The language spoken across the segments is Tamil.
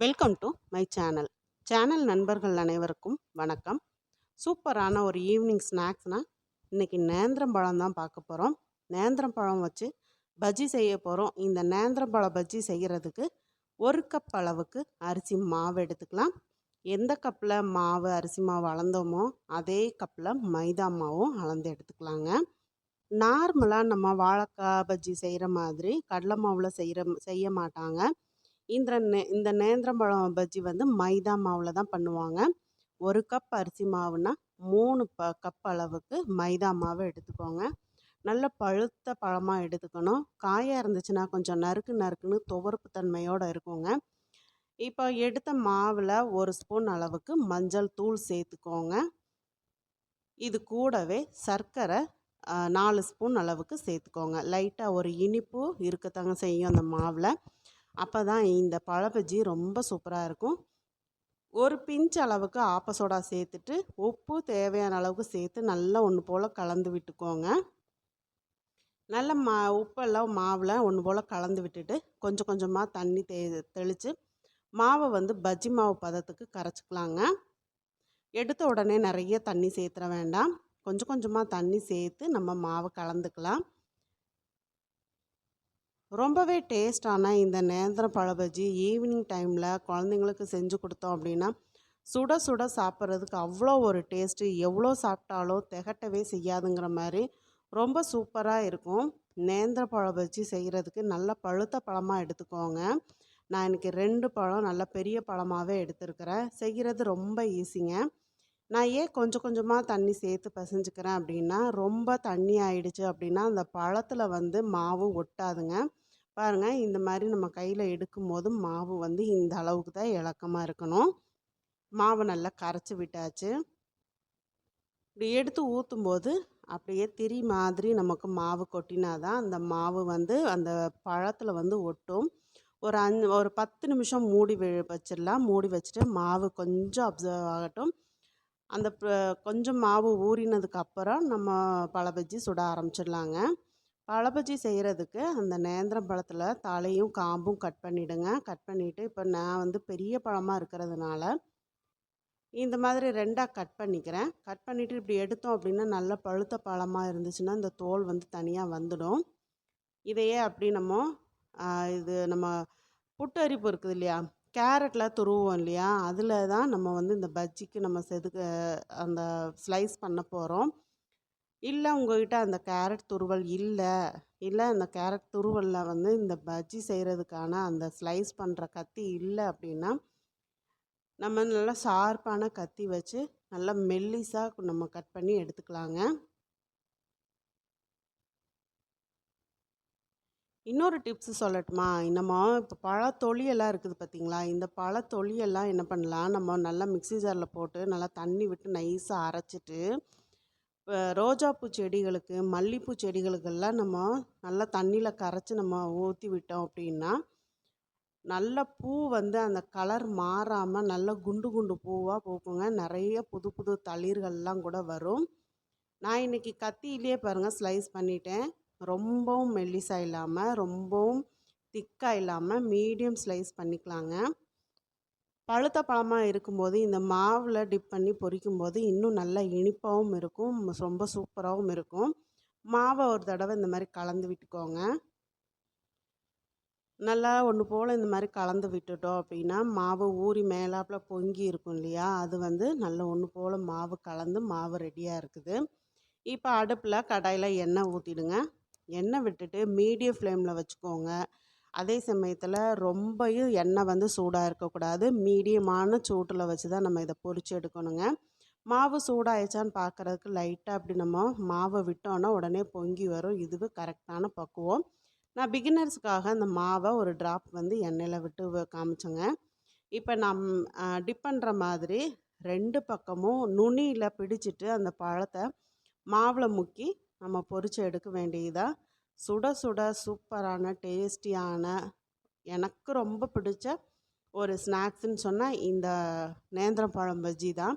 Welcome to my channel channel நண்பர்கள் அனைவருக்கும் வணக்கம். சூப்பரான ஒரு ஈவினிங் ஸ்நாக்ஸ்னால் இன்றைக்கி நேந்திரம்பழம் தான் பார்க்க போகிறோம் நேந்திரம் பழம் வச்சு பஜ்ஜி செய்ய போகிறோம் இந்த நேந்திரம் பழ பஜ்ஜி செய்கிறதுக்கு ஒரு கப் அளவுக்கு அரிசி மாவு எடுத்துக்கலாம். எந்த கப்பில் மாவு அரிசி மாவு அளந்தோமோ அதே கப்பில் மைதா மாவும் அளந்து எடுத்துக்கலாங்க. நார்மலாக நம்ம வாழைக்காய் பஜ்ஜி செய்கிற மாதிரி கடலை மாவில் செய்கிற செய்ய மாட்டாங்க. இந்த நே இந்த நேந்திரம்பழம் பஜ்ஜி வந்து மைதா மாவில் தான் பண்ணுவாங்க. ஒரு கப் அரிசி மாவுனா மூணு ப கப் அளவுக்கு மைதா மாவை எடுத்துக்கோங்க. நல்ல பழுத்த பழமாக எடுத்துக்கணும். காயாக இருந்துச்சுன்னா கொஞ்சம் நறுக்கு நறுக்குன்னு துவர்ப்பு தன்மையோடு இருக்குங்க. இப்போ எடுத்த மாவில் ஒரு ஸ்பூன் அளவுக்கு மஞ்சள் தூள் சேர்த்துக்கோங்க. இது கூடவே சர்க்கரை நாலு ஸ்பூன் அளவுக்கு சேர்த்துக்கோங்க. லைட்டாக ஒரு இனிப்பு இருக்கத்தாங்க செய்யும் அந்த மாவில். அப்போ தான் இந்த பழபஜ்ஜி ரொம்ப சூப்பராக இருக்கும். ஒரு பிஞ்ச் அளவுக்கு ஆப்பசோடா சேர்த்துட்டு உப்பு தேவையான அளவுக்கு சேர்த்து நல்லா ஒன்று போல் கலந்து விட்டுக்கோங்க. நல்ல மா உப்பெல்லாம் மாவில் ஒன்று போல் கலந்து விட்டுட்டு கொஞ்சம் கொஞ்சமாக தண்ணி தே தெளித்து மாவை வந்து பஜ்ஜி மாவு பதத்துக்கு கரைச்சிக்கலாங்க. எடுத்த உடனே நிறைய தண்ணி சேர்த்துற வேண்டாம். கொஞ்சம் கொஞ்சமாக தண்ணி சேர்த்து நம்ம மாவை கலந்துக்கலாம். ரொம்பவே டேஸ்டான இந்த நேந்திர பழ பஜ்ஜி ஈவினிங் டைமில் குழந்தைங்களுக்கு செஞ்சு கொடுத்தோம் அப்படின்னா சுட சுட சாப்பிட்றதுக்கு அவ்வளோ ஒரு டேஸ்ட்டு எவ்வளோ சாப்பிட்டாலும் திகட்டவே செய்யாதுங்கிற மாதிரி ரொம்ப சூப்பராக இருக்கும். நேந்திர பழ பஜ்ஜி செய்கிறதுக்கு நல்ல பழுத்த பழமாக எடுத்துக்கோங்க. நான் இன்றைக்கி ரெண்டு பழம் நல்ல பெரிய பழமாகவே எடுத்துருக்கிறேன். செய்கிறது ரொம்ப ஈஸிங்க நான் ஏன் கொஞ்சம் கொஞ்சமாக தண்ணி சேர்த்து பிசைஞ்சுக்கிறேன் அப்படின்னா ரொம்ப தண்ணி ஆயிடுச்சு அப்படின்னா அந்த பழத்தில் வந்து மாவு ஒட்டாதுங்க. பாருங்கள் இந்த மாதிரி நம்ம கையில் எடுக்கும்போது மாவு வந்து இந்த அளவுக்கு தான் இலக்கமாக இருக்கணும். மாவு நல்லா கரைச்சி விட்டாச்சு. இப்படி எடுத்து ஊற்றும் போது அப்படியே திரி மாதிரி நமக்கு மாவு கொட்டினா தான் அந்த மாவு வந்து அந்த பழத்தில் வந்து ஒட்டும். ஒரு அஞ்சு ஒரு பத்து நிமிஷம் மூடி வச்சிடலாம். மூடி வச்சுட்டு மாவு கொஞ்சம் அப்சர்வ் ஆகட்டும். அந்த கொஞ்சம் மாவு ஊறினதுக்கப்புறம் நம்ம பழ பஜ்ஜி சுட ஆரம்பிச்சிடலாங்க. பழபஜ்ஜி செய்கிறதுக்கு அந்த நேந்திரம் பழத்தில் தலையும் காம்பும் கட் பண்ணிவிடுங்க கட் பண்ணிவிட்டு இப்போ நான் வந்து பெரிய பழமாக இருக்கிறதுனால இந்த மாதிரி ரெண்டாக கட் பண்ணிக்கிறேன். கட் பண்ணிவிட்டு இப்படி எடுத்தோம் அப்படின்னா நல்ல பழுத்த பழமாக இருந்துச்சுன்னா இந்த தோல் வந்து தனியாக வந்துடும். இதையே அப்படி நம்ம இது நம்ம புட்டரிப்பு இருக்குது இல்லையா? கேரட்டில் துருவோம் இல்லையா? அதில் தான் நம்ம வந்து இந்த பஜ்ஜிக்கு நம்ம செதுக்க அந்த ஸ்லைஸ் பண்ண போகிறோம் இல்லை உங்கள்கிட்ட அந்த கேரட் துருவல் இல்லை. இல்லை அந்த கேரட் துருவலில் வந்து இந்த பஜ்ஜி செய்கிறதுக்கான அந்த ஸ்லைஸ் பண்ணுற கத்தி இல்லை அப்படின்னா நம்ம நல்லா ஷார்ப்பான கத்தி வச்சு நல்லா மெல்லிஸாக நம்ம கட் பண்ணி எடுத்துக்கலாங்க. இன்னொரு டிப்ஸ் சொல்லட்டுமா? நம்ம இப்போ பழத்தொலியெல்லாம் இருக்குது பார்த்தீங்களா இந்த பழத்தொலியெல்லாம் என்ன பண்ணலாம்? நம்ம நல்லா மிக்ஸி ஜாரில் போட்டு நல்லா தண்ணி விட்டு நைஸாக அரைச்சிட்டு ரோஜாப்பூ செடிகளுக்கு மல்லிப்பூ செடிகளுக்கெல்லாம் நம்ம நல்லா தண்ணியில் கரைச்சி நம்ம ஊற்றி விட்டோம் அப்படின்னா நல்ல பூ வந்து அந்த கலர் மாறாமல் நல்ல குண்டு குண்டு பூவாக பூக்குங்க. நிறைய புது புது தளிர்கள்லாம் கூட வரும். நான் இன்னைக்கு கத்தியிலே பாருங்கள் ஸ்லைஸ் பண்ணிட்டேன். ரொம்பவும் மெல்லிசாக இல்லாமல் ரொம்பவும் திக்காக இல்லாமல் மீடியம் ஸ்லைஸ் பண்ணிக்கலாங்க. பழுத்த பழமாக இருக்கும்போது இந்த மாவில் டிப் பண்ணி பொரிக்கும்போது இன்னும் நல்லா இனிப்பாகவும் இருக்கும் ரொம்ப சூப்பராகவும் இருக்கும். மாவை ஒரு தடவை இந்த மாதிரி கலந்து விட்டுக்கோங்க. நல்லா ஒன்று போல் இந்த மாதிரி கலந்து விட்டுட்டோம் அப்படின்னா மாவு ஊறி மேலாப்பில் பொங்கி இருக்கும் இல்லையா? அது வந்து நல்லா ஒன்று போல் மாவு கலந்து மாவு ரெடியாக இருக்குது. இப்போ அடுப்பில் கடாயில் எண்ணெய் ஊற்றிடுங்க எண்ணெய் விட்டுட்டு மீடியம் ஃப்ளேமில் வச்சுக்கோங்க. அதே சமயத்தில் ரொம்பயும் எண்ணெய் வந்து சூடாக இருக்கக்கூடாது. மீடியமான சூட்டில் வச்சு தான் நம்ம இதை பொறிச்சு எடுக்கணுங்க. மாவு சூடாயிடுச்சான்னு பார்க்குறதுக்கு லைட்டாக அப்படி நம்ம மாவை விட்டோன்னா உடனே பொங்கி வரும். இதுவே கரெக்டான பக்குவம். நான் பிகினர்ஸுக்காக அந்த மாவை ஒரு ட்ராப் வந்து எண்ணெயில் விட்டு காமிச்சேங்க. இப்போ நம் டிப் பண்ணுற மாதிரி ரெண்டு பக்கமும் நுனியில் பிடிச்சிட்டு அந்த பழத்தை மாவில் முக்கி நம்ம பொறிச்சு எடுக்க வேண்டியதாக சுட சுட சூப்பரான டேஸ்டியான எனக்கு ரொம்ப பிடிச்ச ஒரு ஸ்நாக்ஸ்ன்னு சொன்னால் இந்த நேந்திரம் பழம் பஜ்ஜி தான்.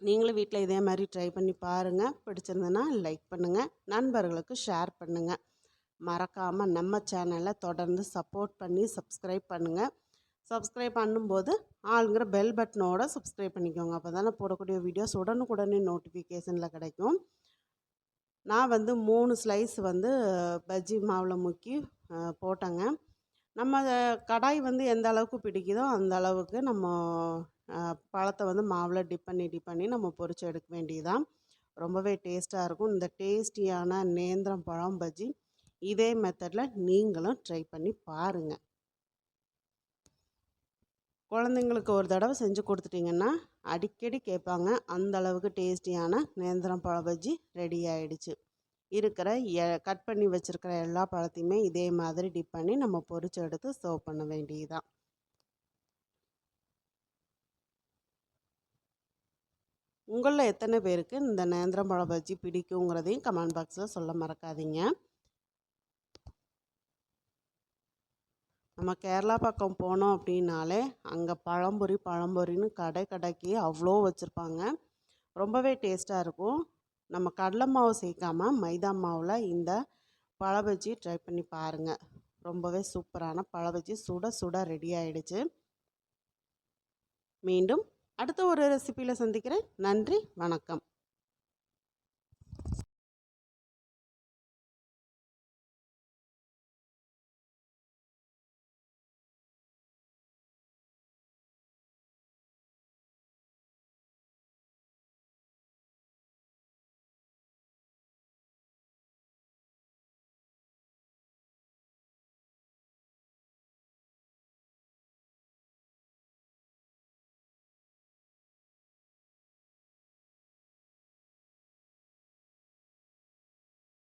நீங்களும் வீட்டில் இதே மாதிரி ட்ரை பண்ணி பாருங்கள் பிடிச்சிருந்ததுன்னா லைக் பண்ணுங்கள் நண்பர்களுக்கு ஷேர் பண்ணுங்கள் மறக்காமல் நம்ம சேனலை தொடர்ந்து சப்போர்ட் பண்ணி சப்ஸ்கிரைப் பண்ணுங்கள் சப்ஸ்கிரைப் பண்ணும்போது ஆளுங்கிற பெல் பட்டனோட சப்ஸ்கிரைப் பண்ணிக்கோங்க. அப்போ தானே போடக்கூடிய வீடியோஸ் உடனுக்குடனே நோட்டிஃபிகேஷனில் கிடைக்கும். நான் வந்து மூணு ஸ்லைஸ் வந்து பஜ்ஜி மாவில் முக்கி போட்டேங்க. நம்ம கடாய் வந்து எந்த அளவுக்கு பிடிக்குதோ அந்த அளவுக்கு நம்ம பழத்தை வந்து மாவில் டிப் பண்ணி டிப் பண்ணி நம்ம பொறிச்சு எடுக்க வேண்டியதுதான். ரொம்பவே டேஸ்ட்டாக இருக்கும். இந்த டேஸ்டியான நேந்திரம் பழம் பஜ்ஜி இதே மெத்தடில் நீங்களும் ட்ரை பண்ணி பாருங்கள் குழந்தைங்களுக்கு ஒரு தடவை செஞ்சு கொடுத்துட்டிங்கன்னா அடிக்கடி கேட்பாங்க. அந்த அளவுக்கு டேஸ்டியான நேந்திரம் பழ பஜ்ஜி ரெடி ஆயிடுச்சு. இருக்கிற எ- கட் பண்ணி வச்சுருக்கிற எல்லா பழத்தையுமே இதே மாதிரி டிப் பண்ணி நம்ம பொரிச்சு எடுத்து சர்வ் பண்ண வேண்டியதுதான். உங்களில் எத்தனை பேருக்கு இந்த நேந்திரம் பழ பஜ்ஜி பிடிக்குங்கிறதையும் கமெண்ட் பாக்ஸில் சொல்ல மறக்காதீங்க. நம்ம கேரளா பக்கம் போனோம் அப்படின்னாலே அங்கே பழம்பொரி பழம்பொரின்னு கடை கடைக்கு அவ்வளோ வச்சுருப்பாங்க. ரொம்பவே டேஸ்ட்டாக இருக்கும். நம்ம கடலை மாவு சேர்க்காம மைதா மாவில் இந்த பழபஜ்ஜி ட்ரை பண்ணி பாருங்கள் ரொம்பவே சூப்பரான பழபஜ்ஜி சுட சுட ரெடி ஆயிடுச்சு. மீண்டும் அடுத்த ஒரு ரெசிப்பியில் சந்திக்கிறேன். நன்றி வணக்கம்.